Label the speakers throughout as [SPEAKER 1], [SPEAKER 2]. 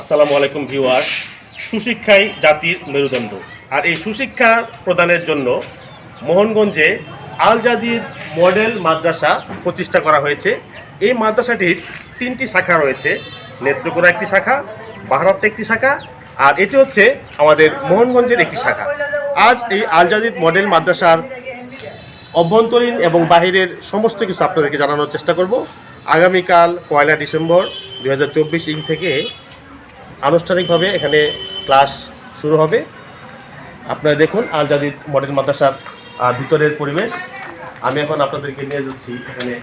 [SPEAKER 1] আসসালামু আলাইকুম ভিউয়ার সুশিক্ষাই জাতির মেরুদণ্ড। আর এই সুশিক্ষা প্রদানের জন্য মোহনগঞ্জে আল জাদিদ মডেল মাদ্রাসা প্রতিষ্ঠা করা হয়েছে। এই মাদ্রাসাটির তিনটি শাখা রয়েছে। নেত্রকোনা একটি শাখা বাহারাপ্টা একটি শাখা, আর এটি হচ্ছে আমাদের মোহনগঞ্জের একটি শাখা। আজ এই আল জাদিদ মডেল মাদ্রাসার অভ্যন্তরীণ এবং বাহিরের সমস্ত কিছু আপনাদেরকে জানানোর চেষ্টা করব। আগামীকাল পয়লা ডিসেম্বর দু হাজার চব্বিশ ইং থেকে আনুষ্ঠানিকভাবে এখানে ক্লাস শুরু হবে। আপনারা দেখুন, আল জাদিদ মডেল মাদ্রাসার ভিতরের পরিবেশ। আমি এখন আপনাদেরকে নিয়ে যাচ্ছি এখানে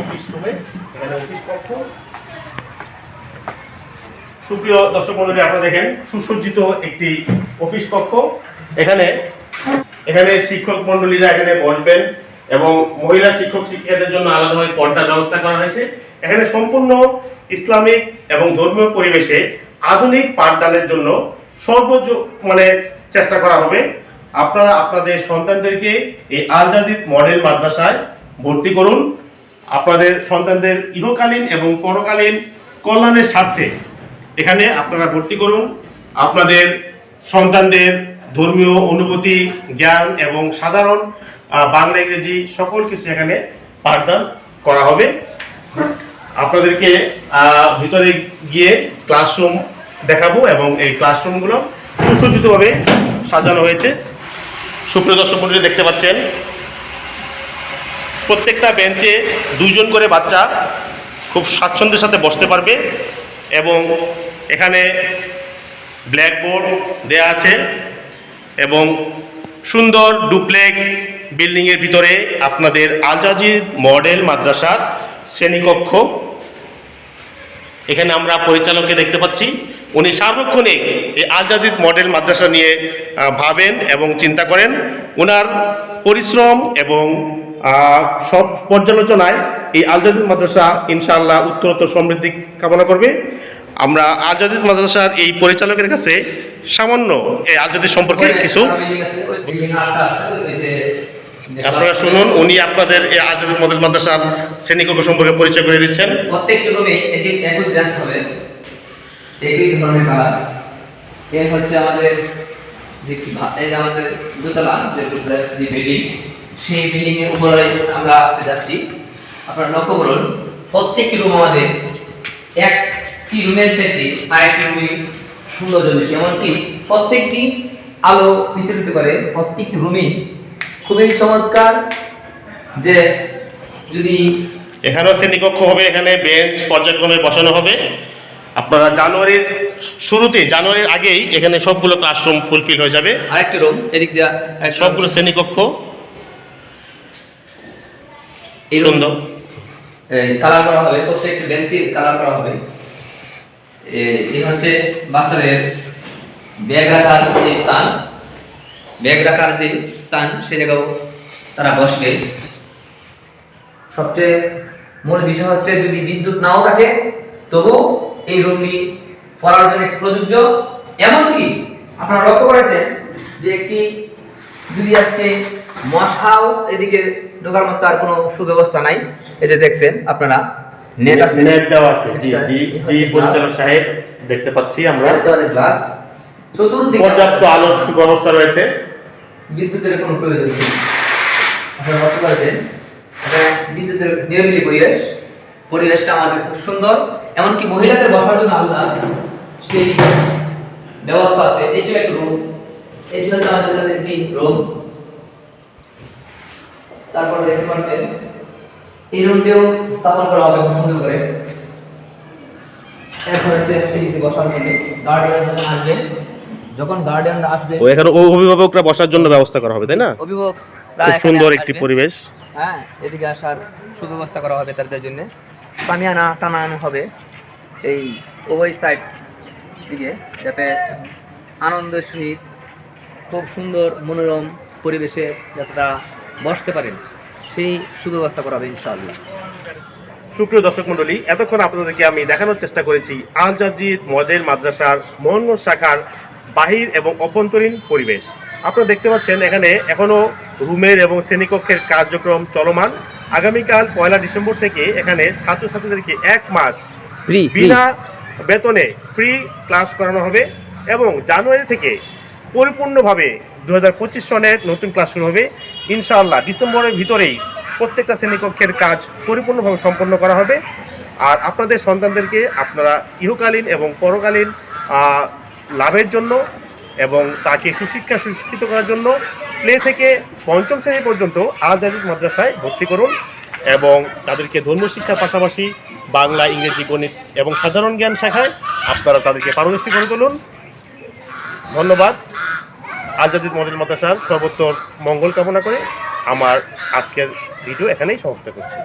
[SPEAKER 1] অফিস রুমে এখানে অফিস কক্ষ। সুপ্রিয় দর্শক মন্ডলী আপনারা দেখেন, সুসজ্জিত একটি অফিস কক্ষ। এখানে এখানে শিক্ষক মন্ডলীরা এখানে বসবেন এবং মহিলা শিক্ষক শিক্ষিকাদের জন্য আলাদাভাবে পর্দার ব্যবস্থা করা হয়েছে। এখানে সম্পূর্ণ ইসলামিক এবং ধর্মীয় পরিবেশে আধুনিক পাঠদানের জন্য সর্বোচ্চ মানে চেষ্টা করা হবে। আপনারা আপনাদের সন্তানদেরকে এই আলজাদিদ মডেল মাদ্রাসায় ভর্তি করুন। আপনাদের সন্তানদের ইহকালীন এবং পরকালীন কল্যাণের স্বার্থে এখানে আপনারা ভর্তি করুন। আপনাদের সন্তানদের ধর্মীয় অনুভূতি, জ্ঞান এবং সাধারণ বাংলা, ইংরেজি সকল কিছু এখানে পাঠদান করা হবে। আপনাদেরকে ভিতরে গিয়ে ক্লাসরুম দেখাবো এবং এই ক্লাসরুমগুলো সুসজ্জিতভাবে সাজানো হয়েছে। সুপ্রিয় দর্শক মন্ডলী, দেখতে পাচ্ছেন, প্রত্যেকটা বেঞ্চে দুইজন করে বাচ্চা খুব স্বাচ্ছন্দ্যের সাথে বসতে পারবে এবং এখানে ব্ল্যাকবোর্ড দেয়া আছে এবং সুন্দর ডুপ্লেক্স বিল্ডিংয়ের ভিতরে আপনাদের আজাজিদ মডেল মাদ্রাসার শ্রেণীকক্ষ। এখানে আমরা পরিচালককে দেখতে পাচ্ছি। উনি সার্বক্ষণিক এই আজাদিদ মডেল মাদ্রাসা নিয়ে ভাবেন এবং চিন্তা করেন। ওনার পরিশ্রম এবং সব পর্যালোচনায় এই আলজাদিদ মাদ্রাসা ইনশাআল্লাহ উত্তরোত্তর সমৃদ্ধি কামনা করবে। আমরা আজাদিদ মাদ্রাসার এই পরিচালকের কাছে সামান্য এই আজাদিদ সম্পর্কে কিছু আপনারা শুনুন উনি আপনাদের এই আজাদিদ মডেল মাদ্রাসার শ্রেণীকক্ষ সম্পর্কে পরিচয় করে দিচ্ছেন।
[SPEAKER 2] প্রত্যেকটি রুমে একই একই ব্রাঞ্চ হবে। একই ধরনের কালারের হচ্ছে আমাদের যে কি এই আমাদের দোতলা যে ডুপ্লেক্স যে বিল্ডিং সেই বিল্ডিং এর উপরে আমরা আসতে যাচ্ছি। আপনারা লক্ষ্য করুন প্রত্যেকটি রুম আমাদের একটি রুমের চাইতে আরেকটি রুমে সৌন্দর্য বেশি এমনকি প্রত্যেকটি আলো বিচলিত করে প্রত্যেকটি রুমই খুবই চমৎকার যে যদি
[SPEAKER 1] এখানেও শ্রেণীকক্ষ হবে এখানে বেঞ্চ পর্যায়ক্রমে বসানো হবে। আপনারা জানুয়ারির শুরুতে জানুয়ারির আগেই এখানে সবগুলো ক্লাসরুম ফুলফিল হয়ে যাবে।
[SPEAKER 2] আরেকটি রুম এদিক দিয়ে
[SPEAKER 1] সবগুলো শ্রেণীকক্ষ।
[SPEAKER 2] এই রুম
[SPEAKER 1] সুন্দর।
[SPEAKER 2] কালার করা হবে প্রত্যেকটি বেঞ্চি কালার করা হবে। এই হচ্ছে বাচ্চাদের ব্যাগ রাখার যে স্থান। ব্যাগ রাখার যে স্থান সে জায়গাও তারা বসবে। সবচেয়ে মূল বিষয় হচ্ছে যদি বিদ্যুৎ নাও থাকে তবু এই রুমটি পড়ার জন্য প্রযোজ্য। এমনকি আপনারা লক্ষ্য করেছেন যে একটি যদি আজকে মশাও এদিকে ঢোকার মতো আর কোনো সুব্যবস্থা নাই। এই যে দেখছেন আপনারা নেট আছে।
[SPEAKER 1] নেট দেওয়া আছে। জি জি জি পরিচালক সাহেব দেখতে পাচ্ছি আমরা।
[SPEAKER 2] গ্লাস চতুর্দিকে
[SPEAKER 1] পর্যাপ্ত আলোর সুব্যবস্থা রয়েছে।
[SPEAKER 2] বিদ্যুতের কোনো প্রয়োজন নেই। আপনারা লক্ষ্য করেছেন? এখানে বিদ্যুতের নিরিবিলি পরিবেশ, পরিবেশটা আমাদের খুব সুন্দর। এমনকি মহিলাদের বসার জন্য আলাদা সেই ব্যবস্থা আছে। এটি একটা রুম এটি হচ্ছে আমাদের জন্য একটি রুম তারপর দেখতে পাচ্ছেন, এই রুমটিও স্থাপন করা হবে খুব সুন্দর করে। এখন হচ্ছে বসার জন্য গার্ডিয়ান আসবে। যখন গার্ডিয়ানরা আসবে
[SPEAKER 1] ও এখানে অভিভাবকরা বসার জন্য ব্যবস্থা করা হবে তাই না?
[SPEAKER 2] অভিভাবক
[SPEAKER 1] খুব সুন্দর একটি পরিবেশ।
[SPEAKER 2] হ্যাঁ এদিকে আসার সুব্যবস্থা করা হবে তাদের জন্য। সামিয়ানা টানানো হবে এই উভয় সাইড দিকে যাতে আনন্দের সহিত খুব সুন্দর মনোরম পরিবেশে যাতে তারা বসতে পারেন। সেই সুব্যবস্থা করা হবে ইনশাআল্লাহ।
[SPEAKER 1] সুপ্রিয় দর্শক মণ্ডলী এতক্ষণ আপনাদেরকে আমি দেখানোর চেষ্টা করেছি আল জাজিদ মডেল মাদ্রাসার মোহনগঞ্জ শাখার বাহির এবং অভ্যন্তরীণ পরিবেশ। আপনারা দেখতে পাচ্ছেন এখানে এখনও রুমের এবং শ্রেণীকক্ষের কার্যক্রম চলমান। আগামীকাল পয়লা ডিসেম্বর থেকে এখানে ছাত্রছাত্রীদেরকে এক মাস বিনা বেতনে ফ্রি ক্লাস করানো হবে এবং জানুয়ারি থেকে পরিপূর্ণভাবে দু হাজার পঁচিশ সনের নতুন ক্লাস শুরু হবে। ইনশাআল্লাহ ডিসেম্বরের ভিতরেই প্রত্যেকটা শ্রেণীকক্ষের কাজ পরিপূর্ণভাবে সম্পন্ন করা হবে। আর আপনাদের সন্তানদেরকে আপনারা ইহকালীন এবং পরকালীন লাভের জন্য এবং তাকে সুশিক্ষা সুশিক্ষিত করার জন্য প্লে থেকে পঞ্চম শ্রেণি পর্যন্ত আল জাদিদ মাদ্রাসায় ভর্তি করুন এবং তাদেরকে ধর্মীয় শিক্ষার পাশাপাশি বাংলা, ইংরেজি, গণিত এবং সাধারণ জ্ঞান শাখায়। আপনারা তাদেরকে পারদর্শী করে তুলুন। ধন্যবাদ। আজাদিদ মডেল মাদ্রাসার সর্বোত্তর মঙ্গল কামনা করে আমার আজকের ভিডিও এখানেই সমাপ্ত করছি।